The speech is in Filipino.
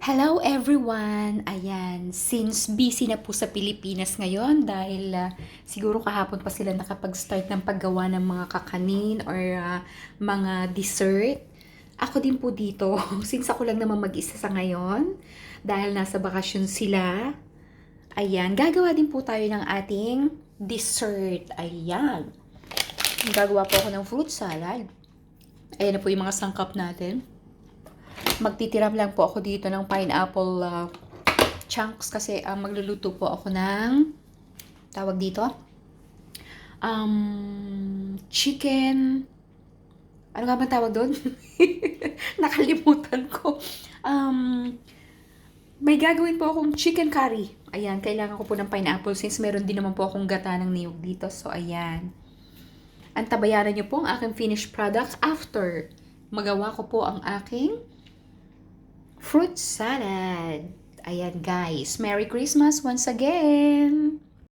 Hello everyone! Ayan, since busy na po sa Pilipinas ngayon dahil ah, siguro kahapon pa sila nakapag-start ng paggawa ng mga kakanin or ah, mga dessert. Ako din po dito, since ako lang naman mag-isa sa ngayon, dahil nasa bakasyon sila. Ayan, gagawa din po tayo ng ating dessert. Ayan. Gagawa po ako ng fruit salad. Ayan na po yung mga sangkap natin magtitiram lang po ako dito ng pineapple uh, chunks kasi uh, magluluto po ako ng tawag dito um, chicken ano nga ba tawag doon? Nakalimutan ko. Um, may gagawin po akong chicken curry. Ayan, kailangan ko po ng pineapple since meron din naman po akong gata ng niyog dito. So, ayan. Antabayanan niyo po ang aking finished products after magawa ko po ang aking fruit salad. Ayan guys, Merry Christmas once again!